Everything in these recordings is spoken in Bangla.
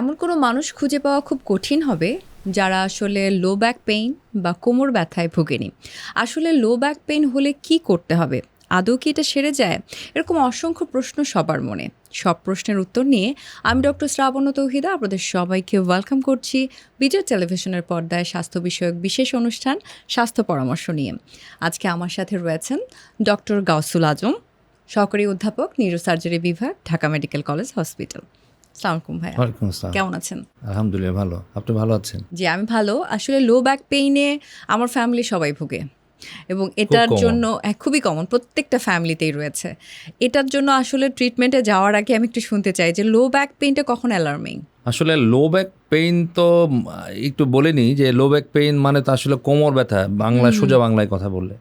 এমন কোনো মানুষ খুঁজে পাওয়া খুব কঠিন হবে যারা আসলে লো ব্যাক পেইন বা কোমর ব্যথায় ভোগেনি। আসলে লো ব্যাক পেইন হলে কি করতে হবে? আদৌ কি এটা সেরে যায়? এরকম অসংখ্য প্রশ্ন সবার মনে। সব প্রশ্নের উত্তর নিয়ে আমি ডক্টর শ্রাবণ তৌহিদা আপনাদের সবাইকে ওয়েলকাম করছি বিজয় টেলিভিশনের পর্দায় স্বাস্থ্য বিষয়ক বিশেষ অনুষ্ঠান, স্বাস্থ্য পরামর্শ নিয়ে। আজকে আমার সাথে রয়েছেন ডক্টর গাউসুল আজম, সহকারী অধ্যাপক নিউরোসার্জারি বিভাগ, ঢাকা মেডিকেল কলেজ হসপিটাল সালামালাইকুম ভাইয়া। ওয়ালাইকুম আসসালাম। কেমন আছেন? আলহামদুলিল্লাহ ভালো। আপনি ভালো আছেন? জি আমি ভালো। আসলে লো ব্যাক পেইনে আমার ফ্যামিলি সবাই ভুগে। এবং এটার জন্য হ্যাঁ, খুবই কমন প্রত্যেকটা ফ্যামিলিতেই রয়েছে। এটার জন্য আসলে ট্রিটমেন্টে যাওয়ার আগে আমি একটু শুনতে চাই যে লো ব্যাক পেইনটা কখন অ্যালার্মিং আসলে লো ব্যাক পেইন তো একটু বলে নিই যে লো ব্যাক পেইন মানে তো আসলে কোমর ব্যথা বাংলা সোজা বাংলায় কথা বললে।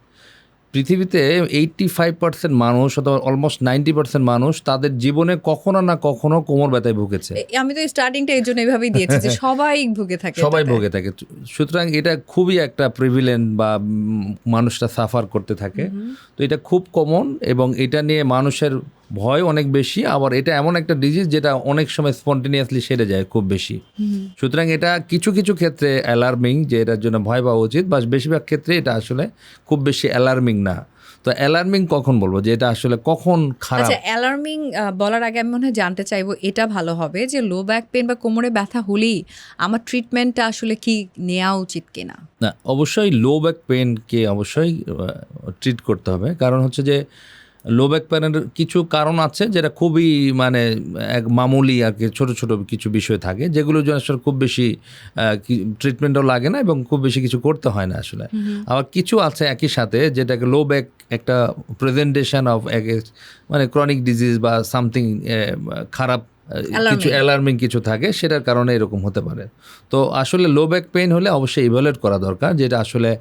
পৃথিবীতে এইটটি ফাইভ পার্সেন্ট মানুষ অথবা অলমোস্ট নাইনটি পার্সেন্ট মানুষ তাদের জীবনে কখনো না কখনো কোমর ব্যথায় ভুগেছে। আমি তো স্টার্টিংটা এই জন্য এইভাবেই দিয়েছি যে সবাই ভুগে থাকে সবাই ভুগে থাকে। সুতরাং এটা খুবই একটা প্রিভিলেন্ট বা মানুষটা সাফার করতে থাকে। তো এটা খুব কমন এবং এটা নিয়ে মানুষের ভয় অনেক বেশি আবার এটা এমন একটা ডিজিজ যেটা অনেক সময় স্পন্টেনিয়াসলি সেরে যায় খুব বেশি। সুতরাং এটা কিছু কিছু ক্ষেত্রে অ্যালার্মিং যে এটার জন্য ভয় পাওয়া উচিত বা বেশিরভাগ ক্ষেত্রে এটা আসলে খুব বেশি অ্যালার্মিং না। তো অ্যালার্মিং কখন বলব? যে এটা আসলে কখন খারাপ? আচ্ছা অ্যালার্মিং বলার আগে আমি মনে হয় জানতে চাইব এটা ভালো হবে যে লো ব্যাক পেন বা কোমরে ব্যথা হলেই আমার ট্রিটমেন্টটা আসলে কি নেওয়া উচিত কিনা? না অবশ্যই লো ব্যাক পেনকে অবশ্যই ট্রিট করতে হবে। কারণ হচ্ছে যে লো ব্যাক পেনের কিছু কারণ আছে যেটা খুবই মানে এক মামুলি আর কি ছোটো ছোটো কিছু বিষয় থাকে যেগুলো জন্য আসলে খুব বেশি ট্রিটমেন্টও লাগে না এবং খুব বেশি কিছু করতে হয় না আসলে। আবার কিছু আছে একই সাথে যেটাকে লো ব্যাক একটা প্রেজেন্টেশন অফ এক মানে ক্রনিক ডিজিজ বা সামথিং খারাপ কিছু অ্যালার্মিং কিছু থাকে সেটার কারণে এরকম হতে পারে। তো আসলে লো ব্যাক পেইন হলে অবশ্যই ইভ্যালুয়েট করা দরকার যেটা আসলে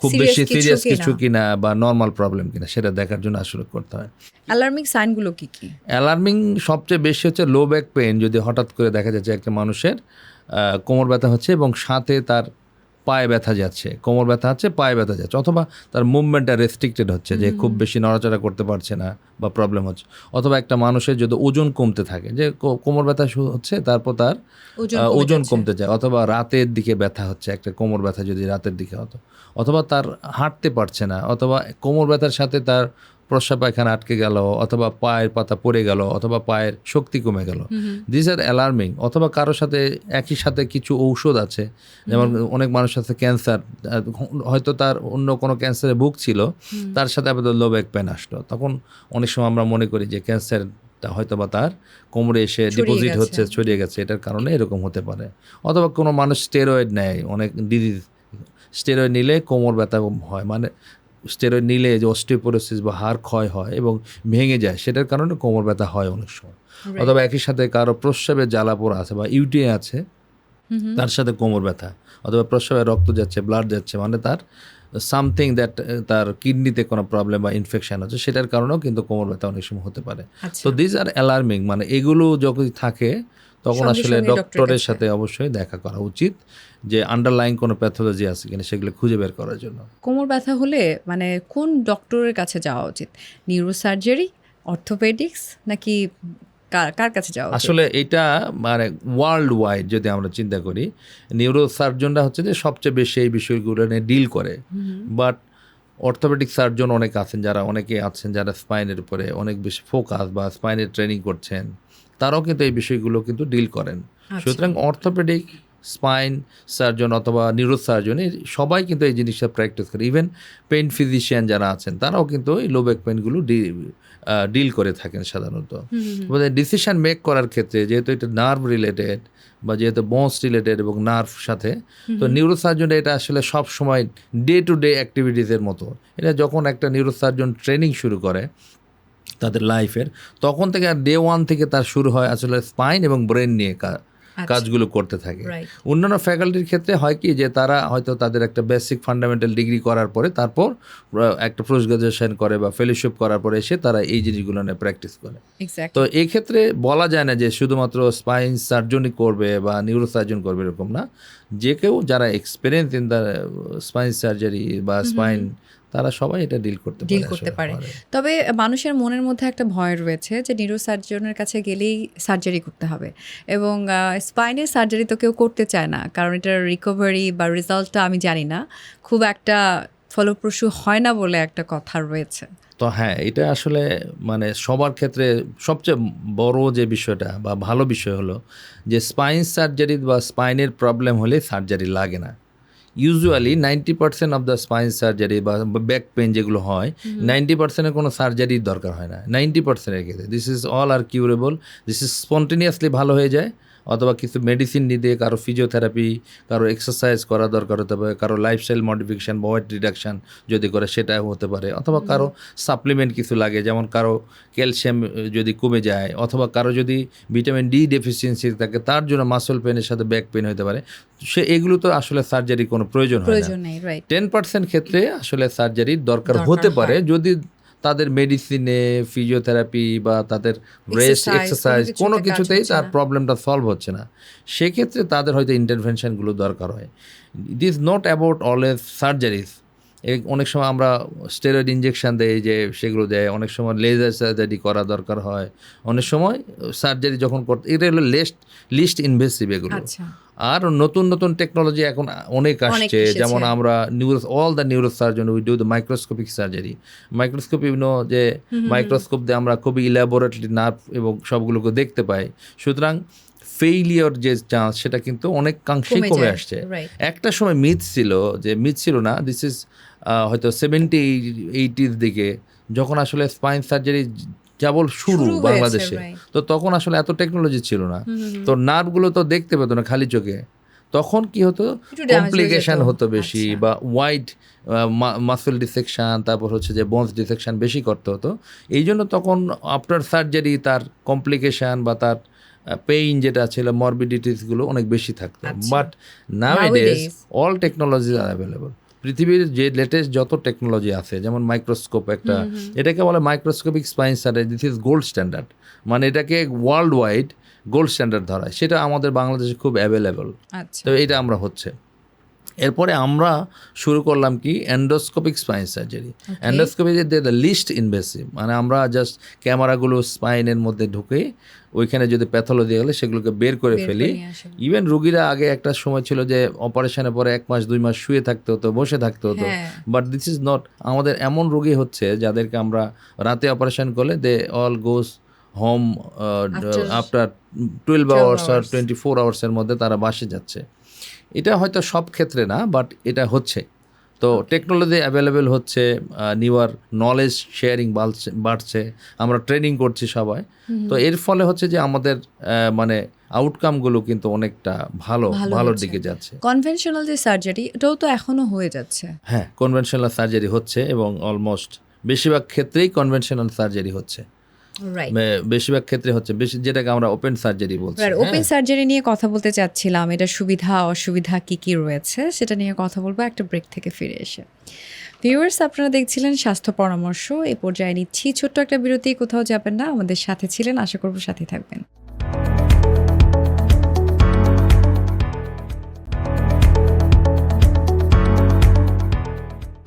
খুব বেশি সিরিয়াস। কিছু কিনা বা নর্মাল প্রবলেম কিনা সেটা দেখার জন্য আসলে করতে হয় অ্যালার্মিং সাইনগুলো কি কি অ্যালার্মিং সবচেয়ে বেশি হচ্ছে লো ব্যাক পেন যদি হঠাৎ করে দেখা যাচ্ছে একটা মানুষের কোমর ব্যথা হচ্ছে এবং সাথে তার পায়ে ব্যথা যাচ্ছে কোমর ব্যথা হচ্ছে পায়ে ব্যথা যাচ্ছে অথবা তার মুভমেন্টটা রেস্ট্রিক্টেড হচ্ছে যে খুব বেশি নড়াচড়া করতে পারছে না বা প্রবলেম হচ্ছে অথবা একটা মানুষের যদি ওজন কমতে থাকে যে কোমর ব্যথা শুরু হচ্ছে তারপর তার ওজন। কমতে যায় অথবা রাতের দিকে ব্যথা হচ্ছে একটা কোমর ব্যথা যদি রাতের দিকে হতো অথবা তার হাঁটতে পারছে না অথবা কোমর ব্যথার সাথে তার প্রস্রাব পায়খানা আটকে গেল অথবা পায়ের পাতা পড়ে গেল অথবা পায়ের শক্তি কমে গেল। দিস আর অ্যালার্মিং অথবা কারোর সাথে একই সাথে কিছু ঔষধ আছে। যেমন অনেক মানুষের সাথে ক্যান্সার হয়তো তার অন্য কোনো ক্যান্সারে বুক ছিল তার সাথে আবার লো ব্যাক পেন আসলো। তখন অনেক সময় আমরা মনে করি যে ক্যান্সারটা হয়তো বা তার কোমরে এসে ডিপোজিট হচ্ছে ছড়িয়ে গেছে এটার কারণে এরকম হতে পারে। অথবা কোনো মানুষ স্টেরয়েড নেয় অনেক ডিজিজ স্টেরয়েড নিলে কোমর ব্যথা হয়। মানে স্টেরয়েড নিলে যে অস্টিওপোরোসিস বা হাড় ক্ষয় হয় এবং ভেঙে যায় সেটার কারণে কোমর ব্যথা হয় অনেক সময়। অথবা একই সাথে কারও প্রস্রাবে জ্বালা পোড়া আছে বা ইউটিআই আছে তার সাথে কোমর ব্যথা অথবা প্রস্রাবে রক্ত যাচ্ছে ব্লাড যাচ্ছে মানে তার সামথিং দ্যাট তার কিডনিতে কোনো প্রবলেম বা ইনফেকশন আছে সেটার কারণেও কিন্তু কোমর ব্যথা অনেক সময় হতে পারে। তো দিস আর অ্যালার্মিং মানে এগুলো যখন থাকে তখন আসলে ডক্টরের সাথে অবশ্যই দেখা করা উচিত। যে আন্ডারলাইন কোনো প্যাথোলজি আছে কিনা সেগুলো খুঁজে বের করার জন্য। কোমর ব্যথা হলে মানে কোন ডক্টরের কাছে যাওয়া উচিত? নিউরোসার্জারি অর্থোপেডিক্স নাকি কার কার কাছে যাওয়া আসলে এটা মানে ওয়ার্ল্ড ওয়াইড যদি আমরা চিন্তা করি নিউরো সার্জনরা হচ্ছে যে সবচেয়ে বেশি এই বিষয়গুলো নিয়ে ডিল করে। বাট অর্থোপেডিক সার্জন অনেক আছেন যারা অনেকে আছেন যারা স্পাইনের উপরে অনেক বেশি ফোকাস বা স্পাইনের ট্রেনিং করছেন তারাও কিন্তু এই বিষয়গুলো কিন্তু ডিল করেন। সুতরাং অর্থোপেডিক স্পাইন সার্জন অথবা নিউরো সার্জন সবাই কিন্তু এই জিনিসটা প্র্যাকটিস করে। ইভেন পেন ফিজিশিয়ান যারা আছেন তারাও কিন্তু এই লো ব্যাক পেনগুলো ডিল করে থাকেন সাধারণত। ডিসিশন মেক করার ক্ষেত্রে যেহেতু এটা নার্ভ রিলেটেড বা যেহেতু বন্স রিলেটেড এবং নার্ভ সাথে তো নিউরোসার্জন এটা আসলে সব সময় ডে টু ডে অ্যাক্টিভিটিসের মতো। এটা যখন একটা নিউরোসার্জন ট্রেনিং শুরু করে তাদের লাইফের তখন থেকে আর ডে ওয়ান থেকে তার শুরু হয় আসলে স্পাইন এবং ব্রেন নিয়ে। কাজগুলো করতে থাকে। অন্যান্য ফ্যাকাল্টির ক্ষেত্রে হয় কি যে তারা হয়তো তাদের একটা বেসিক ফান্ডামেন্টাল ডিগ্রি করার পরে তারপর একটা পোস্ট গ্রাজুয়েশন করে বা ফেলোশিপ করার পরে এসে তারা এই জিনিসগুলো নিয়ে প্র্যাকটিস করে। তো এই ক্ষেত্রে বলা যায় না যে শুধুমাত্র স্পাইন সার্জনই করবে বা নিউরো সার্জন করবে এরকম না। যে কেউ যারা experience in the spine surgery বা স্পাইন তারা সবাই এটা ডিল করতে ডিল করতে পারে। তবে মানুষের মনের মধ্যে একটা ভয় রয়েছে যে নিউরো সার্জনের কাছে গেলেই সার্জারি করতে হবে। এবং স্পাইনের সার্জারি তো কেউ করতে চায় না। কারণ এটার রিকভারি বা রেজাল্টটা আমি জানি না। খুব একটা ফলপ্রসূ হয় না বলে একটা কথা রয়েছে। তো হ্যাঁ এটা আসলে মানে সবার ক্ষেত্রে সবচেয়ে বড় যে বিষয়টা বা ভালো বিষয় হলো যে স্পাইন সার্জারি বা স্পাইনের প্রবলেম হলে সার্জারি লাগে না। Usually ninety percent of the spine surgery বা ব্যাক পেন যেগুলো হয় নাইনটি পার্সেন্টের কোনো সার্জারির দরকার হয় না। নাইনটি পার্সেন্টের ক্ষেত্রে। This is all are curable this is spontaneously ভালো হয়ে যায়। অথবা কিছু মেডিসিন নিতে কারও ফিজিওথেরাপি কারও এক্সারসাইজ করা দরকার হতে পারে কারও লাইফস্টাইল মডিফিকেশান বা ওয়েট রিডাকশান যদি করে সেটা হতে পারে অথবা কারও সাপ্লিমেন্ট কিছু লাগে যেমন কারও ক্যালসিয়াম যদি কমে যায় অথবা কারও যদি ভিটামিন ডি ডেফিসিয়েন্সি থাকে তার জন্য মাসল পেনের সাথে ব্যাক পেন হতে পারে সে এগুলো তো আসলে সার্জারি কোনো প্রয়োজন হয় না। টেন পার্সেন্ট ক্ষেত্রে আসলে সার্জারির দরকার হতে পারে যদি তাদের মেডিসিনে ফিজিওথেরাপি বা তাদের রেস্ট এক্সারসাইজ কোনো কিছুতেই তার। প্রবলেমটা সলভ হচ্ছে না। সেক্ষেত্রে তাদের হয়তো ইন্টারভেনশনগুলো দরকার হয়। It is not about always surgeries অনেক সময় আমরা স্টেরয়েড ইঞ্জেকশন দেই যে সেগুলো দেয়। অনেক সময় লেজার সার্জারি করা দরকার হয়। অনেক সময় সার্জারি যখন করতে এটা হলো লেস্ট লিস্ট ইনভেসিভ এগুলো। আচ্ছা। আর নতুন নতুন টেকনোলজি এখন অনেক আসছে। যেমন আমরা neuro all the neuro surgeon we do the microscopic surgery microscope বিভিন্ন যে মাইক্রোস্কোপ দিয়ে আমরা খুবই ইলাবোরেটলি নার্ভ এবং সবগুলোকে দেখতে পাই। সুতরাং ফেইলিয়র যে চান্স সেটা কিন্তু অনেকাংশেই কমে আসছে। একটা সময় মিথ ছিল যে মিথ ছিল না দিস ইজ হয়তো সেভেন্টি এইটির দিকে যখন আসলে স্পাইন সার্জারি কেবল শুরু বাংলাদেশে। তো তখন আসলে এত টেকনোলজি ছিল না। তো নার্ভগুলো তো দেখতে পেতো না খালি চোখে। তখন কি হতো? কমপ্লিকেশন হতো বেশি আচ্ছা। বা ওয়াইড মাসেল ডিসেকশন তারপর হচ্ছে যে বোনস ডিসেকশন বেশি করতে হতো। এই জন্য তখন আফটার সার্জারি তার কমপ্লিকেশন বা তার পেইন যেটা ছিল মরবিডিটিসগুলো অনেক বেশি থাকতো। But nowadays Nowadays- all technology are available পৃথিবীর যে লেটেস্ট যত টেকনোলজি আছে যেমন মাইক্রোস্কোপ একটা এটাকে বলে microscopic spine surgery this is gold standard মানে এটাকে ওয়ার্ল্ড ওয়াইড গোল্ড স্ট্যান্ডার্ড ধরায় সেটা আমাদের বাংলাদেশে খুব অ্যাভেলেবল আচ্ছা। তো এটা আমরা হচ্ছে। এরপরে আমরা শুরু করলাম কি? অ্যান্ডোস্কোপিক স্পাইন সার্জারি এন্ডোস্কোপি যে দ্য লিস্ট ইনভেসিভ মানে আমরা জাস্ট ক্যামেরাগুলো স্পাইনের মধ্যে ঢুকে ওইখানে যদি প্যাথোলজি গেলে সেগুলোকে বের করে ফেলি। ইভেন রুগীরা আগে একটা সময় ছিল যে অপারেশনের পরে এক মাস দুই মাস শুয়ে থাকতে হতো বসে থাকতে হতো। বাট দিস ইজ নট আমাদের এমন রুগী হচ্ছে যাদেরকে আমরা রাতে অপারেশন করলে they all goes home after twelve hours R twenty four আওয়ার্সের মধ্যে তারা বাসে যাচ্ছে। এটা হয়তো সব ক্ষেত্রে না বাট এটা হচ্ছে। তো টেকনোলজি অ্যাভেলেবেল হচ্ছে নিউয়ার নলেজ শেয়ারিং বাড়ছে বাড়ছে আমরা ট্রেনিং করছি সবাই। তো এর ফলে হচ্ছে যে আমাদের মানে আউটকামগুলো কিন্তু অনেকটা ভালো ভালো ভালোর দিকে যাচ্ছে। কনভেনশনাল যে সার্জারি এটাও তো এখনও হয়ে যাচ্ছে। হ্যাঁ কনভেনশনাল সার্জারি হচ্ছে এবং অলমোস্ট বেশিরভাগ ক্ষেত্রেই কনভেনশনাল সার্জারি হচ্ছে। বেশিরভাগ ক্ষেত্রে হচ্ছে বেশি যেটাকে আমরা ওপেন সার্জারি বলছি ওপেন হ্যাঁ। সার্জারি নিয়ে কথা বলতে চাচ্ছিলাম এটা সুবিধা অসুবিধা কি কি রয়েছে সেটা নিয়ে কথা বলব একটা ব্রেক থেকে ফিরে এসে। ভিউয়ার্স আপনারা দেখছিলেন স্বাস্থ্য পরামর্শ এ পর্যায়ে নিচ্ছি ছোট্ট একটা বিরতি কোথাও যাবেন না আমাদের সাথে ছিলেন আশা করব সাথে থাকবেন।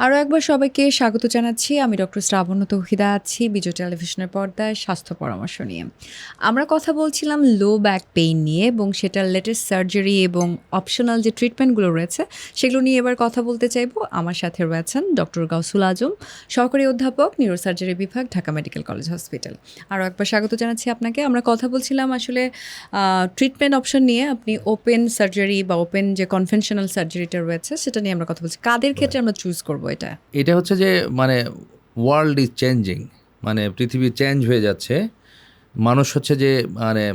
আরও একবার সবাইকে স্বাগত জানাচ্ছি। আমি ডক্টর শ্রাবণ তৌহিদা আছি বিজয় টেলিভিশনের পর্দায় স্বাস্থ্য পরামর্শ নিয়ে। আমরা কথা বলছিলাম লো ব্যাক পেইন নিয়ে এবং সেটার লেটেস্ট সার্জারি এবং অপশনাল যে ট্রিটমেন্টগুলো রয়েছে সেগুলো নিয়ে এবার কথা বলতে চাইব। আমার সাথে রয়েছেন ডক্টর গাউসুল আজম সহকারী অধ্যাপক নিউরোসার্জারি বিভাগ ঢাকা মেডিকেল কলেজ হসপিটাল আরও একবার স্বাগত জানাচ্ছি আপনাকে। আমরা কথা বলছিলাম আসলে ট্রিটমেন্ট অপশন নিয়ে আপনি ওপেন সার্জারি বা ওপেন যে কনভেনশনাল সার্জারিটা রয়েছে সেটা নিয়ে আমরা কথা বলছি। কাদের ক্ষেত্রে আমরা চুজ করব এটা? এটা হচ্ছে যে মানে ওয়ার্ল্ড ইজ চেঞ্জিং মানে পৃথিবী চেঞ্জ হয়ে যাচ্ছে। মানুষ হচ্ছে যে মানে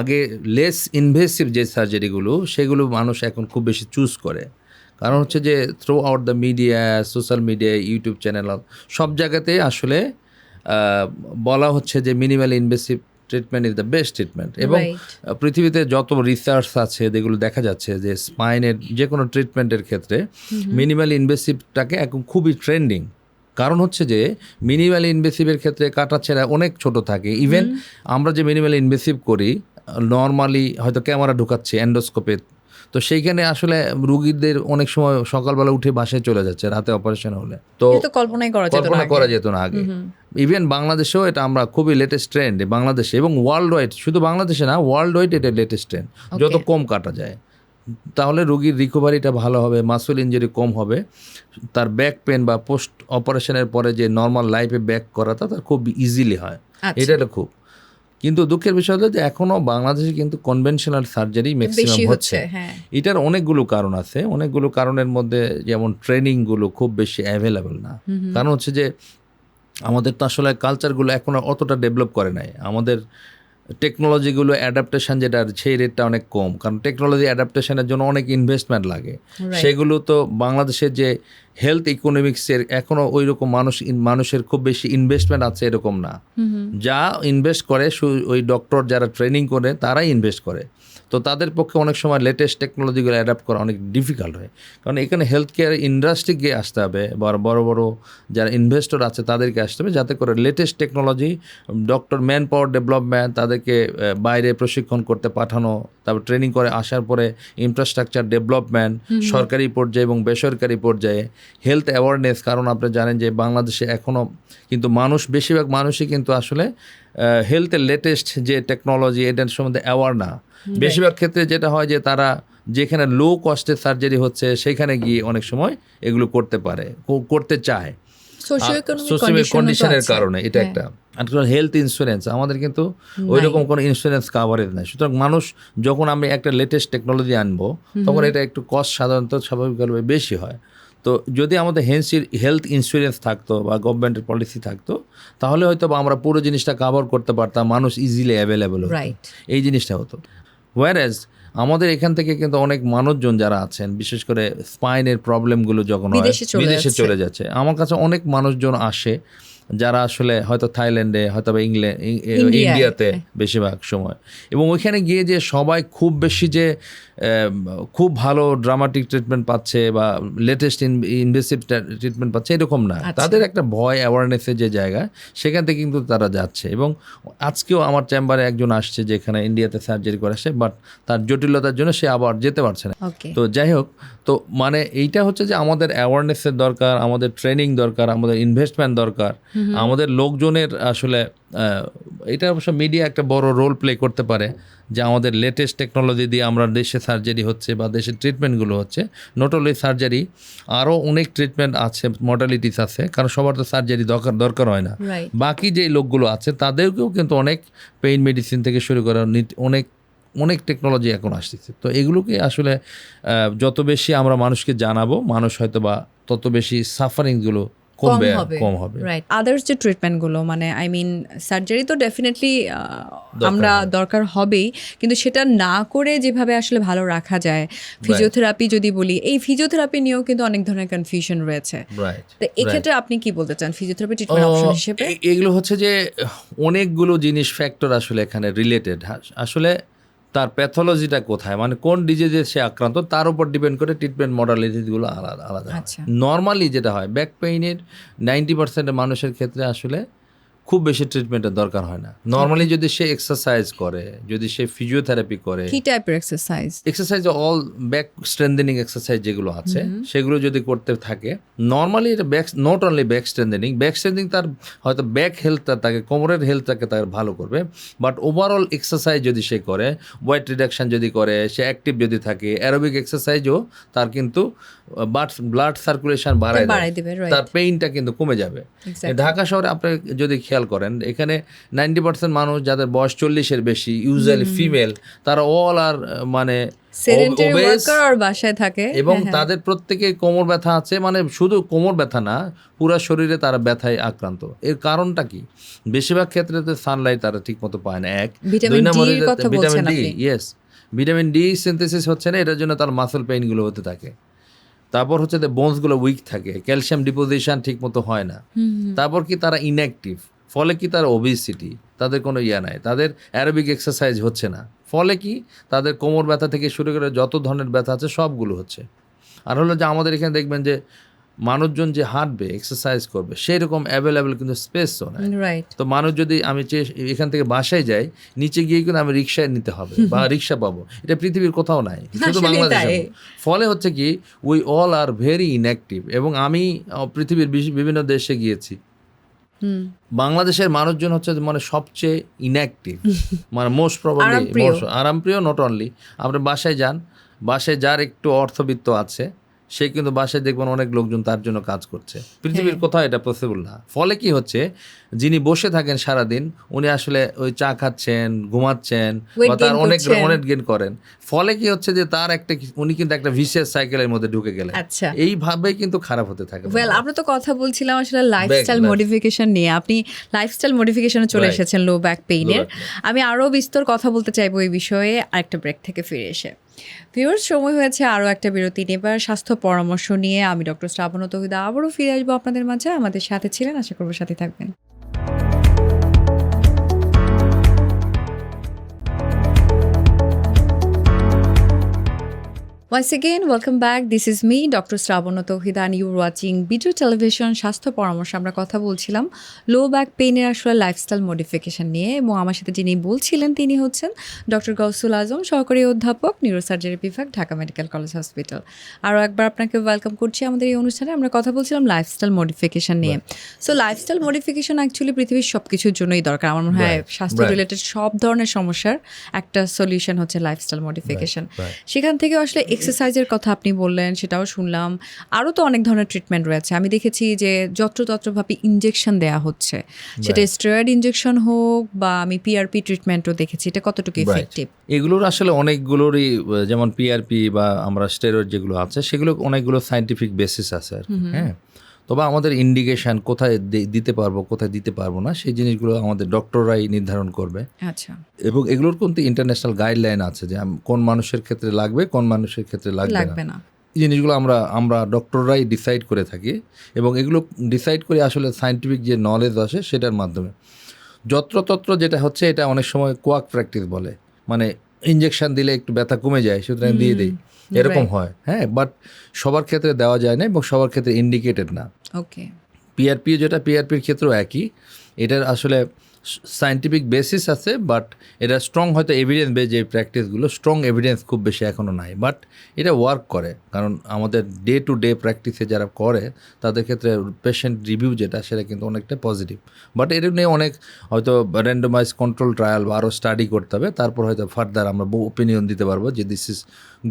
আগে লেস ইনভেসিভ যে সার্জারিগুলো সেগুলো মানুষ এখন খুব বেশি চুজ করে। কারণ হচ্ছে যে throughout the media social media YouTube channel সব জায়গাতে আসলে বলা হচ্ছে যে minimal invasive treatment is the best treatment এবং পৃথিবীতে যত রিসার্চ আছে যেগুলো দেখা যাচ্ছে যে স্পাইনের যে কোনো ট্রিটমেন্টের ক্ষেত্রে মিনিমাল ইনভেসিভটাকে এখন খুবই ট্রেন্ডিং কারণ হচ্ছে যে মিনিমাল ইনভেসিভের ক্ষেত্রে কাটা ছেঁড়া অনেক ছোট থাকে। ইভেন আমরা যে মিনিমাল ইনভেসিভ করি নর্মালি হয়তো ক্যামেরা ঢুকাচ্ছে এন্ডোস্কোপে তো সেইখানে আসলে রুগীদের অনেক সময় সকালবেলা উঠে বাসায় চলে যাচ্ছে রাতে অপারেশন হলে। তো কল্পনাই করা যেত কল্পনা করা যেত না আগে। ইভেন বাংলাদেশেও এটা আমরা খুবই লেটেস্ট ট্রেন্ড বাংলাদেশে এবং ওয়ার্ল্ড ওয়াইড শুধু বাংলাদেশে না ওয়ার্ল্ড ওয়াইড এটা লেটেস্ট ট্রেন্ড যত কম কাটা যায় তাহলে রোগীর রিকভারিটা ভালো হবে মাসুল ইঞ্জুরি কম হবে। তার ব্যাক পেন বা পোস্ট অপারেশনের পরে যে নর্মাল লাইফে ব্যাক করাটা তার খুব ইজিলি হয়। আচ্ছা। এটা খুব কিন্তু দুঃখের বিষয় হলো যে এখনও বাংলাদেশে কিন্তু কনভেনশনাল সার্জারি ম্যাক্সিমাম হচ্ছে। হ্যাঁ। এটার অনেকগুলো কারণ আছে। অনেকগুলো কারণের মধ্যে যেমন ট্রেনিংগুলো খুব বেশি অ্যাভেলেবেল না। কারণ হচ্ছে যে আমাদের তো আসলে কালচারগুলো এখনও অতটা ডেভেলপ করে নাই। আমাদের টেকনোলজিগুলো অ্যাডাপ্টেশন যেটা সেই রেটটা অনেক কম। কারণ টেকনোলজি অ্যাডাপ্টেশনের জন্য অনেক ইনভেস্টমেন্ট লাগে। সেগুলো তো বাংলাদেশের যে হেলথ ইকোনমিক্সের এখনও ওই রকম মানুষ মানুষের খুব বেশি ইনভেস্টমেন্ট আছে এরকম না। যা ইনভেস্ট করে ওই ডক্টর যারা ট্রেনিং করে তারাই ইনভেস্ট করে। তো তাদের পক্ষে অনেক সময় লেটেস্ট টেকনোলজিগুলো অ্যাডাপ্ট করা অনেক ডিফিকাল্ট হয়। কারণ এখানে হেলথ কেয়ার ইন্ডাস্ট্রি গিয়ে আসতে হবে বা বড় বড় যারা ইনভেস্টর আছে তাদেরকে আসতে হবে যাতে করে latest technology doctor manpower development তাদেরকে বাইরে প্রশিক্ষণ করতে পাঠানো তারপর ট্রেনিং করে আসার পরে ইনফ্রাস্ট্রাকচার ডেভেলপমেন্ট সরকারি পর্যায়ে এবং বেসরকারি পর্যায়ে হেলথ অ্যাওয়ারনেস কারণ আপনি জানেন যে বাংলাদেশে এখনও কিন্তু মানুষ বেশিরভাগ মানুষই কিন্তু আসলে হেলথের লেটেস্ট যে টেকনোলজি এটার সম্বন্ধে অ্যাওয়ার না। বেশিরভাগ ক্ষেত্রে যেটা হয় যে তারা যেখানে লো কস্টের সার্জারি হচ্ছে সেখানে গিয়ে অনেক সময় এগুলো করতে পারে করতে চায়। সোশ্যাল কন্ডিশনের কারণে এটা হ্যাঁ। একটা। হেলথ ইন্স্যুরেন্স আমাদের কিন্তু ওই রকম কোনো ইন্স্যুরেন্স কাভারেজ নাই। সুতরাং মানুষ যখন আমি একটা লেটেস্ট টেকনোলজি আনব তখন এটা একটু কস্ট সাধারণত স্বাভাবিকভাবে বেশি হয়। তো যদি আমাদের হেলথ ইন্স্যুরেন্স থাকতো বা গভর্নমেন্টের পলিসি থাকতো তাহলে হয়তো বা আমরা পুরো জিনিসটা কাভার করতে পারতাম মানুষ ইজিলি অ্যাভেলেবেল এই জিনিসটা হতো। ওয়ারেজ আমাদের এখান থেকে কিন্তু অনেক মানুষজন যারা আছেন বিশেষ করে স্পাইনের প্রবলেমগুলো যখন বিদেশে চলে বিদেশে চলে যাচ্ছে। আমার কাছে অনেক মানুষজন আসে যারা আসলে হয়তো থাইল্যান্ডে হয়তো বা ইংল্যান্ড ইন্ডিয়াতে বেশিরভাগ সময়। এবং ওইখানে গিয়ে যে সবাই খুব বেশি যে খুব ভালো ড্রামাটিক ট্রিটমেন্ট পাচ্ছে বা লেটেস্ট ইনভেসিভ ট্রিটমেন্ট পাচ্ছে এরকম না। আচ্ছা। তাদের একটা ভয় অ্যাওয়ারনেসের যে জায়গা সেখান থেকে কিন্তু তারা যাচ্ছে। এবং আজকেও আমার চেম্বারে একজন আসছে যেখানে ইন্ডিয়াতে সার্জারি করে আসে বাট তার জটিলতার জন্য সে আবার যেতে পারছে না। তো যাই হোক তো মানে এইটা হচ্ছে যে আমাদের অ্যাওয়ারনেসের দরকার আমাদের ট্রেনিং দরকার আমাদের ইনভেস্টমেন্ট দরকার। আমাদের লোকজনের আসলে এটা অবশ্য মিডিয়া একটা বড় রোল প্লে করতে পারে যে আমাদের লেটেস্ট টেকনোলজি দিয়ে আমরা দেশে সার্জারি হচ্ছে বা দেশের ট্রিটমেন্টগুলো হচ্ছে। নট অনলি সার্জারি আরও অনেক ট্রিটমেন্ট আছে মর্টালিটিস আছে কারণ সবার তো সার্জারি দরকার দরকার হয় না। বাকি যে লোকগুলো আছে তাদেরকেও কিন্তু অনেক পেইন মেডিসিন থেকে শুরু করে অনেক অনেক টেকনোলজি এখন আসতেছে। তো এগুলোকে আসলে যত বেশি আমরা মানুষকে জানাব মানুষ হয়তো বা তত বেশি সাফারিংগুলো কম হবে কম হবে। রাইট আদার্স যে ট্রিটমেন্টগুলো মানে আই মিন সার্জারি তো ডেফিনেটলি আমরা দরকার হবেই কিন্তু সেটা না করে যেভাবে আসলে ভালো রাখা যায় ফিজিওথেরাপি যদি বলি এই ফিজিওথেরাপি নিয়েও কিন্তু অনেক ধরনের কনফিউশন রয়েছে। তো এক্ষেত্রে আপনি কি বলতে চান? ফিজিওথেরাপি ট্রিটমেন্ট অপশন হিসেবে? এগুলো হচ্ছে যে অনেকগুলো জিনিস ফ্যাক্টর আসলে এখানে রিলেটেড আসলে তার প্যাথোলজিটা কোথায় মানে কোন ডিজিজে সে আক্রান্ত তার উপর ডিপেন্ড করে ট্রিটমেন্ট মডালিটিগুলো আলাদা আলাদা আচ্ছা। নর্মালি যেটা হয় ব্যাক পেইনের নাইনটি পার্সেন্টের মানুষের ক্ষেত্রে আসলে খুব বেশি ট্রিটমেন্টের দরকার হয় না। নর্মালি যদি সে এক্সারসাইজ করে যদি সে ফিজিওথেরাপি করে কি টাইপের exercise exercise all back strengthening exercise যেগুলো আছে সেগুলো যদি করতে থাকে নর্মালি এটা back not only back strengthening back strengthening তার হয়তো ব্যাক হেলথটা তাকে কোমরের হেলথটাকে তার ভালো করবে বাট ওভারঅল এক্সারসাইজ যদি সে করে ওয়েট রিডাকশন যদি করে সে অ্যাক্টিভ যদি থাকে অ্যারোবিক এক্সারসাইজও তার কিন্তু ব্লাড সার্কুলেশন বাড়ায়. তার পেইনটা কিন্তু কমে যাবে। ঢাকা শহরে আপনি যদি খেয়াল করেন এখানে নাইনটি পার্সেন্ট মানুষ যাদের বয়স চল্লিশের বেশি ইউজুয়ালি ফিমেল তারা অল আর মানে আর বাসায় থাকে। এবং হ্যাঁ, হ্যাঁ। তাদের প্রত্যেকে কোমর ব্যথা আছে মানে শুধু কোমর ব্যথা না পুরো শরীরে তারা ব্যথায় আক্রান্ত। এর কারণটা কি? বেশিরভাগ ক্ষেত্রে তো সানলাইট তারা ঠিক মতো পায় না। এক ভিটামিন দুই নম্বরে vitamin D yes vitamin D synthesis হচ্ছে না এটার জন্য তার মাসল পেইনগুলো হতে থাকে। তারপর হচ্ছে যে বোনসগুলো উইক থাকে ক্যালসিয়াম ডিপোজিশন ঠিক মতো হয় না। তারপর কি তারা ইনঅ্যাক্টিভ ফলে কি তার ওবিসিটি তাদের কোনো ইয়া নাই তাদের অ্যারোবিক এক্সারসাইজ হচ্ছে না। ফলে কি তাদের কোমর ব্যথা থেকে শুরু করে যত ধরনের ব্যথা আছে সবগুলো হচ্ছে। আর হলো যে আমাদের এখানে দেখবেন যে মানুষজন যে হাঁটবে এক্সারসাইজ করবে সেই রকম অ্যাভেলেবেল কিন্তু স্পেসও নাই। রাইট তো মানুষ যদি আমি চেয়ে এখান থেকে বাসায় যাই নিচে গিয়ে কিন্তু আমি রিক্সায় নিতে হবে বা রিক্সা পাবো। এটা পৃথিবীর কোথাও নাই শুধু বাংলাদেশে ফলে হচ্ছে কি we all are very inactive এবং আমি পৃথিবীর বিভিন্ন দেশে গিয়েছি। বাংলাদেশের মানুষজন হচ্ছে মানে সবচেয়ে ইনঅ্যাক্টিভ মানে মোস্ট প্রবাবলি আরামপ্রিয়। আরামপ্রিয় নট অনলি আপনি বাসায় যান বাসায় যার একটু অর্থবিত্ত আছে সে কিন্তু বাসায় দেখবেন অনেক লোকজন তার জন্য কাজ করছে। পৃথিবীর হ্যাঁ। কোথাও এটা পসিবল না। ফলে কি হচ্ছে? যিনি বসে থাকেন সারাদিন উনি আসলে ওই চা খাচ্ছেন ঘুমাচ্ছেন বা তার অনেক। অনেক গেন করেন। ফলে কি হচ্ছে যে তার একটা উনি কিন্তু একটা ভিসিয়াস সাইকেলের মধ্যে ঢুকে গেলেন। আচ্ছা। এইভাবেই কিন্তু খারাপ হতে থাকে। ওয়েল আমরা তো কথা বলছিলাম আসলে লাইফস্টাইল মডিফিকেশন নিয়ে। আপনি লাইফস্টাইল মডিফিকেশনে চলে এসেছেন লো ব্যাক পেইনের আমি আরও বিস্তর কথা বলতে চাইব এই বিষয়ে। আরেকটা ব্রেক থেকে ফিরে এসে। ভিউয়ার্স সময় হয়েছে আরও একটা বিরতি নেবার। স্বাস্থ্য পরামর্শ নিয়ে আমি ডক্টর শ্রাবণ তহিদা আবারও ফিরে আসব আপনাদের মাঝে। আমাদের সাথে ছিলেন আশা করব সাথে থাকবেন। Once again, welcome back. This is me, Dr. Sravana Tauhida, and you're watching Bijo Television স্বাস্থ্য পরামর্শ আমরা কথা বলছিলাম লো ব্যাক পেইনের আসলে লাইফস্টাইল মডিফিকেশন নিয়ে এবং আমার সাথে যিনি বলছিলেন তিনি হচ্ছেন ডক্টর গৌসুল আজম সহকারী অধ্যাপক নিউরোসার্জারি বিভাগ ঢাকা মেডিকেল কলেজ হসপিটাল আরও একবার আপনাকে ওয়েলকাম করছি আমাদের এই অনুষ্ঠানে। আমরা কথা বলছিলাম লাইফস্টাইল মডিফিকেশন নিয়ে। সো লাইফস্টাইল মডিফিকেশন অ্যাকচুয়ালি পৃথিবীর সব কিছুর জন্যই দরকার। আমার মনে হয় স্বাস্থ্য রিলেটেড সব ধরনের সমস্যার একটা সলিউশন হচ্ছে লাইফস্টাইল মডিফিকেশন সেখান থেকে আসলে এক্সারসাইজের কথা আপনি বললেন সেটাও শুনলাম। আরও তো অনেক ধরনের ট্রিটমেন্ট রয়েছে। আমি দেখেছি যে যত্রতত্রভাবে ইঞ্জেকশন দেওয়া হচ্ছে। সেটা স্টেরয়েড ইঞ্জেকশন হোক বা আমি পিআরপি ট্রিটমেন্টও দেখেছি এটা কতটুকু. ইফেক্টিভ এগুলোর আসলে অনেকগুলোরই যেমন পিআরপি বা আমরা স্টেরয়েড যেগুলো আছে সেগুলো অনেকগুলো সাইন্টিফিক বেসিস আছে আর হ্যাঁ। তবে আমাদের ইন্ডিকেশন কোথায় দিতে পারব কোথায় দিতে পারব না সেই জিনিসগুলো আমাদের ডক্টররাই নির্ধারণ করবে। আচ্ছা। এবং এগুলোর কিন্তু ইন্টারন্যাশনাল গাইডলাইন আছে যে কোন মানুষের ক্ষেত্রে লাগবে কোন মানুষের ক্ষেত্রে লাগবে না। লাগবে না। এই জিনিসগুলো আমরা আমরা ডক্টররাই ডিসাইড করে থাকি এবং এগুলো ডিসাইড করে আসলে সাইন্টিফিক যে নলেজ আসে সেটার মাধ্যমে। যত্রতত্র যেটা হচ্ছে এটা অনেক সময় কোয়াক প্র্যাকটিস বলে। মানে ইঞ্জেকশন দিলে একটু ব্যথা কমে যায় সুতরাং দিয়ে দিই। এরকম হয় হ্যাঁ বাট সবার ক্ষেত্রে দেওয়া যায় না এবং সবার ক্ষেত্রে ইন্ডিকেটেড না। ওকে পিআরপি যেটা পিআরপির ক্ষেত্রেও একই। এটার আসলে সাইন্টিফিক বেসিস আছে বাট এটা স্ট্রং হয়তো এভিডেন্স বেজ যে প্র্যাকটিসগুলো স্ট্রং এভিডেন্স খুব বেশি এখনও নাই। বাট এটা ওয়ার্ক করে, কারণ আমাদের ডে টু ডে প্র্যাকটিসে যারা করে, তাদের ক্ষেত্রে পেশেন্ট রিভিউ যেটা, সেটা কিন্তু অনেকটা পজিটিভ বাট এর নিয়ে অনেক হয়তো র্যান্ডোমাইজ কন্ট্রোল ট্রায়াল বা আরও স্টাডি করতে হবে, তারপর হয়তো ফার্দার আমরা ওপিনিয়ন দিতে পারব যে this is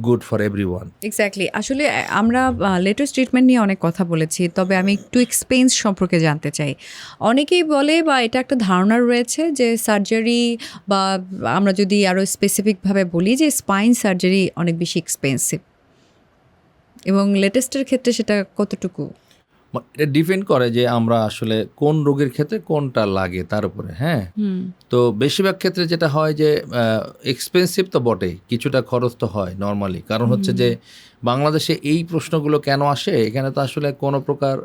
good for everyone exactly আসলে আমরা লেটেস্ট ট্রিটমেন্ট নিয়ে অনেক কথা বলেছি, তবে আমি একটু এক্সপেন্স সম্পর্কে জানতে চাই। অনেকেই বলে বা এটা একটা ধারণা রয়েছে যে সার্জারি বা আমরা যদি আরও স্পেসিফিকভাবে বলি যে স্পাইন সার্জারি অনেক বেশি এক্সপেন্সিভ এবং লেটেস্টের ক্ষেত্রে সেটা কতটুকু? এটা ডিপেন্ড করে যে আমরা আসলে কোন রোগের ক্ষেত্রে কোনটা লাগে তার উপরে হ্যাঁ? তো বেশিরভাগ ক্ষেত্রে যেটা হয় যে এক্সপেন্সিভ তো বটেই কিছুটা খরচ তো হয় নর্মালি কারণ হচ্ছে যে বাংলাদেশে এই প্রশ্নগুলো কেন আসে? এখানে তো আসলে কোনো প্রকার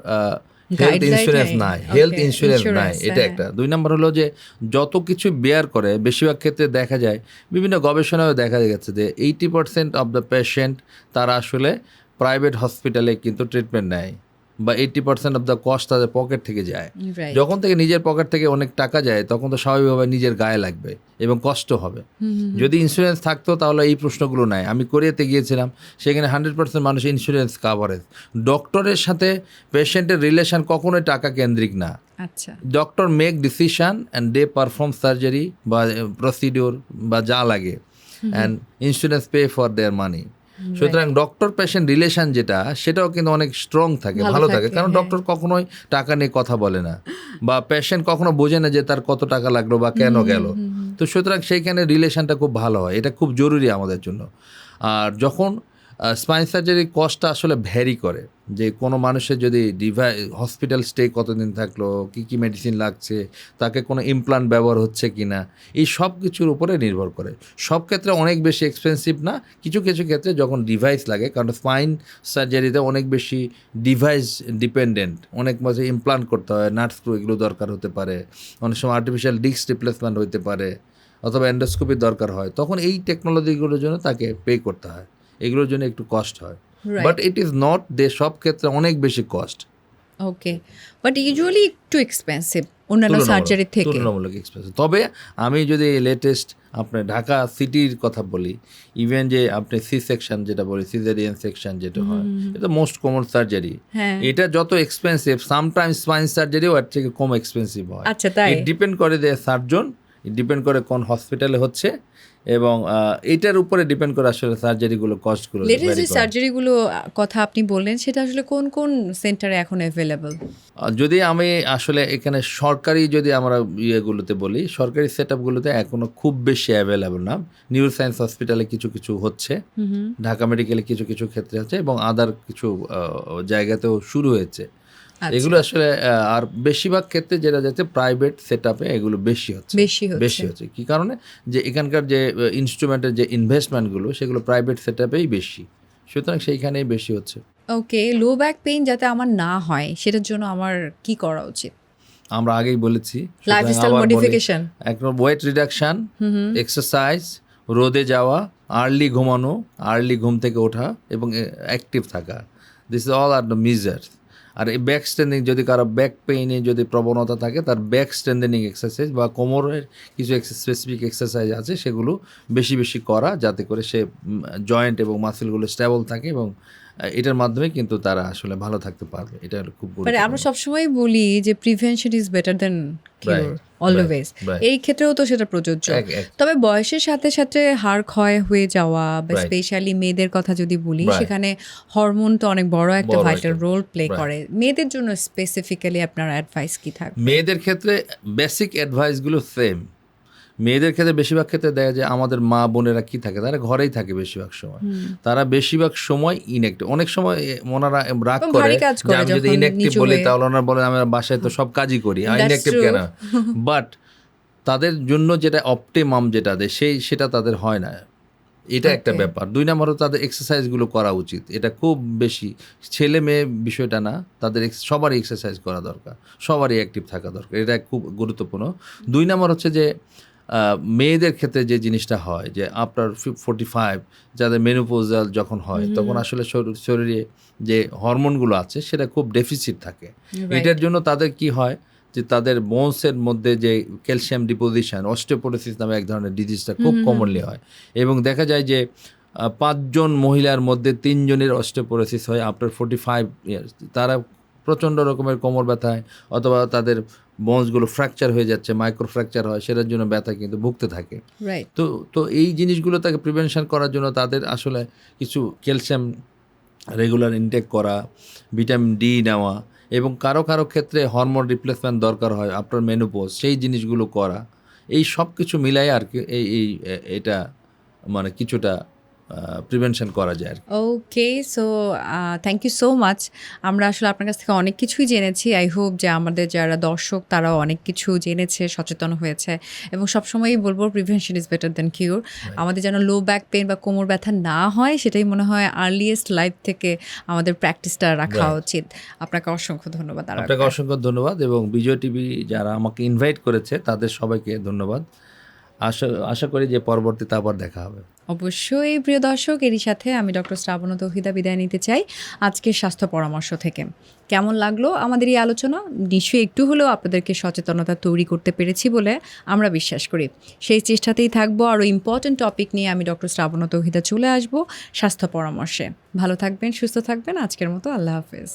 হেলথ ইন্স্যুরেন্স নাই। হেলথ ইন্স্যুরেন্স নাই এটা হ্যাঁ। একটা। দুই নম্বর হলো যে যত কিছু বেয়ার করে বেশিরভাগ ক্ষেত্রে দেখা যায় বিভিন্ন গবেষণায় দেখা গেছে যে eighty percent of the patient তারা আসলে প্রাইভেট হসপিটালে কিন্তু ট্রিটমেন্ট নেয়। বা eighty percent of the cost তাদের পকেট থেকে যায়। যখন থেকে নিজের পকেট থেকে অনেক টাকা যায় তখন তো স্বাভাবিকভাবে নিজের গায়ে লাগবে এবং কষ্ট হবে। যদি ইন্স্যুরেন্স থাকতো তাহলে এই প্রশ্নগুলো নাই। আমি কোরিয়াতে গিয়েছিলাম সেখানে হান্ড্রেড পার্সেন্ট মানুষ ইন্স্যুরেন্স কাভারেজ ডক্টরের সাথে পেশেন্টের রিলেশন কখনোই টাকা কেন্দ্রিক না। আচ্ছা। Doctor make decision and they perform surgery বা প্রসিডিওর বা যা লাগে। And insurance pay for their money সুতরাং ডক্টর পেশেন্ট রিলেশন যেটা সেটাও কিন্তু অনেক স্ট্রং থাকে ভালো থাকে। কারণ হ্যাঁ। ডক্টর কখনোই টাকা নিয়ে কথা বলে না। বা পেশেন্ট কখনো বোঝে না যে তার কত টাকা লাগল বা কেন গেল। তো সুতরাং সেইখানে রিলেশনটা খুব ভালো হয়। এটা খুব জরুরি আমাদের জন্য। আর যখন স্পাইন সার্জারির কস্টটা আসলে ভ্যারি করে। যে কোনো মানুষের যদি ডিভাই হসপিটাল স্টে কতদিন থাকল, কি কি মেডিসিন লাগছে, তাকে কোনো ইমপ্লান্ট ব্যবহার হচ্ছে কি না, এই সব কিছুর উপরে নির্ভর করে। সব ক্ষেত্রে অনেক বেশি এক্সপেন্সিভ না, কিছু কিছু ক্ষেত্রে যখন ডিভাইস লাগে, কারণ স্পাইন সার্জারিতে অনেক বেশি ডিভাইস ডিপেন্ডেন্ট অনেক মাঝে ইমপ্লান্ট করতে হয় নার্স এগুলো দরকার হতে পারে, অনেক সময় আর্টিফিশিয়াল ডিস্ক রিপ্লেসমেন্ট হতে পারে, অথবা এন্ডোস্কোপির দরকার হয়, তখন এই টেকনোলজিগুলোর জন্য তাকে পে করতে হয়। এগুলোর জন্য একটু কষ্ট হয়। But it is not they সব ক্ষেত্রে অনেক বেশি কস্ট ওকে বাট ইউজুয়ালি একটু এক্সপেন্সিভ অন্যান্য সার্জারি থেকে। তুলনামূলক এক্সপেন্সিভ তবে আমি যদি লেটেস্ট আপনার ঢাকা সিটির কথা বলি ইভেন যে আপনি সি সেকশন যেটা বলি সিজারিয়ান সেকশন যেটা হয় এটা মোস্ট কমন সার্জারি এটা যত এক্সপেন্সিভ সামটাইমস স্পাইন সার্জারিও এর থেকে কম এক্সপেন্সিভ হয়। আচ্ছা তাই। ডিপেন্ড করে যে সার্জন ডিপেন্ড করে কোন হসপিটালে হচ্ছে এবং এটার উপরে ডিপেন্ড করে আসলে সার্জারিগুলো কস্টগুলো লেটেস্ট যে সার্জারিগুলো কথা আপনি বললেন সেটা আসলে কোন কোন সেন্টারে এখন অ্যাভেলেবল যদি আমি আসলে এখানে সরকারি যদি আমরা ইয়েগুলোতে বলি সরকারি সেট আপগুলোতে এখনও খুব বেশি অ্যাভেলেবল না। নিউরো সায়েন্স হসপিটালে কিছু কিছু হচ্ছে। ঢাকা মেডিকেলে কিছু কিছু ক্ষেত্রে হচ্ছে এবং আদার কিছু জায়গাতেও শুরু হয়েছে। এগুলো আসলে আর বেশিরভাগ ক্ষেত্রে যেটা যাচ্ছে প্রাইভেট সেট আপে এগুলো বেশি হচ্ছে। বেশি হচ্ছে। বেশি হচ্ছে। কি কারণে? যে এখানকার যে ইনস্ট্রুমেন্টের যে ইনভেস্টমেন্টগুলো সেগুলো প্রাইভেট সেট আপেই বেশি। সুতরাং সেইখানেই বেশি হচ্ছে। ওকে লো ব্যাক পেইন যাতে আমার না হয় সেটার জন্য আমার কি করা উচিত? আমরা আগেই বলেছি। লাইফস্টাইল মডিফিকেশন একদম ওয়েট রিডাকশন এক্সারসাইজ রোদে যাওয়া আর্লি ঘুমানো আর্লি ঘুম থেকে ওঠা এবং অ্যাক্টিভ থাকা। This is all are the measures are এই ব্যাক স্ট্রেন্ডিং যদি কারও ব্যাক পেইনে যদি প্রবণতা থাকে, তার ব্যাক স্ট্যান্ডিং এক্সারসাইজ বা কোমরের কিছু স্পেসিফিক এক্সারসাইজ আছে, সেগুলো বেশি বেশি করা যাতে করে সে জয়েন্ট এবং মাসেলগুলো স্টেবল থাকে এবং এটার মাধ্যমে কিন্তু তারা আসলে ভালো থাকতে পারবে। এটা খুব মানে। আমরা সবসময় বলি যে prevention is better than always এই ক্ষেত্রেও তো সেটা প্রযোজ্য। তবে বয়সের সাথে সাথে হাড় ক্ষয় হয়ে যাওয়া বা স্পেশালি মেয়েদের কথা যদি বলি সেখানে হরমোন তো অনেক বড় একটা ভাইটাল রোল প্লে করে। মেয়েদের জন্য স্পেসিফিক্যালি আপনার অ্যাডভাইস কি থাকবে? মেয়েদের ক্ষেত্রে বেসিক অ্যাডভাইসগুলো সেম মেয়েদের ক্ষেত্রে বেশিরভাগ ক্ষেত্রে দেখা যায় আমাদের মা বোনেরা কি থাকে? তারা ঘরেই থাকে বেশিরভাগ সময়। তারা বেশিরভাগ সময় ইনঅ্যাক্টিভ অনেক সময় ওনারা রাগ করে যে আমি যদি ইনঅ্যাক্টিভ বলি তাহলে ওনারা বলে আমরা বাসায় তো সব কাজই করি। ইনঅ্যাক্টিভ. কেন? বাট তাদের জন্য যেটা অপটিমাম যেটা দেয় সেই সেটা তাদের হয় না। এটা একটা ব্যাপার। দুই নম্বর তাদের এক্সারসাইজগুলো করা উচিত। এটা খুব বেশি ছেলে মেয়ে বিষয়টা না তাদের সবারই এক্সারসাইজ করা দরকার। সবারই অ্যাক্টিভ থাকা দরকার। এটা খুব গুরুত্বপূর্ণ। দুই নম্বর হচ্ছে যে মেয়েদের ক্ষেত্রে যে জিনিসটা হয় যে আফটার ফোর্টি ফাইভ যাদের মেনোপোজাল যখন হয় তখন আসলে শরীর- শরীরে যে হরমোনগুলো আছে সেটা খুব ডেফিসিট থাকে। এটার জন্য তাদের কি হয় যে তাদের বোনসের মধ্যে যে ক্যালসিয়াম ডিপোজিশন অস্টিওপোরোসিস নামে এক ধরনের ডিজিজটা খুব কমনলি হয়। এবং দেখা যায় যে পাঁচজন মহিলার মধ্যে তিনজনের অস্টিওপোরোসিস হয় আফটার ফোর্টি ফাইভ ইয়ার্স তারা প্রচণ্ড রকমের কোমর ব্যথায় অথবা তাদের বোনসগুলো ফ্র্যাকচার হয়ে যাচ্ছে মাইক্রো ফ্র্যাকচার হয় সেটার জন্য ব্যথা কিন্তু ভুগতে থাকে। তো তো এই জিনিসগুলো তাকে প্রিভেনশন করার জন্য তাদের আসলে কিছু ক্যালসিয়াম রেগুলার ইনটেক করা ভিটামিন ডি নেওয়া এবং কারও কারও ক্ষেত্রে হরমোন রিপ্লেসমেন্ট দরকার হয় আপনার মেনোপোজ সেই জিনিসগুলো করা। এই সব কিছু মিলাই আর কি এই এটা মানে কিছুটা প্রিভেনশন করা যায় okay so thank you so much আমরা আসলে আপনার কাছ থেকে অনেক কিছুই জেনেছি। আই হোপ যে আমাদের যারা দর্শক তারাও অনেক কিছু জেনেছে সচেতন হয়েছে এবং সবসময়ই বলব prevention is better than cure আমাদের যেন লো ব্যাক পেন বা কোমর ব্যথা না হয় সেটাই মনে হয় আর্লিয়েস্ট লাইফ থেকে আমাদের প্র্যাকটিসটা রাখা উচিত। আপনাকে অসংখ্য ধন্যবাদ আপনাকে অসংখ্য ধন্যবাদ এবং বিজয় টিভি যারা আমাকে ইনভাইট করেছে তাদের সবাইকে ধন্যবাদ। আশা আশা করি যে পরবর্তীতে আবার দেখা হবে। অবশ্যই, প্রিয় দর্শক, এরই সাথে আমি ডক্টর শ্রাবণ তৌহিদা বিদায় নিতে চাই আজকের স্বাস্থ্য পরামর্শ থেকে। কেমন লাগল আমাদের এই আলোচনা? নিশ্চয়ই একটু হলেও আপনাদেরকে সচেতনতা তৈরি করতে পেরেছি বলে আমরা বিশ্বাস করি। সেই চেষ্টাতেই থাকব আরও ইম্পর্ট্যান্ট টপিক নিয়ে আমি ডক্টর শ্রাবণ তৌহিদা চলে আসব স্বাস্থ্য পরামর্শে। ভালো থাকবেন, সুস্থ থাকবেন। আজকের মতো আল্লাহ হাফেজ।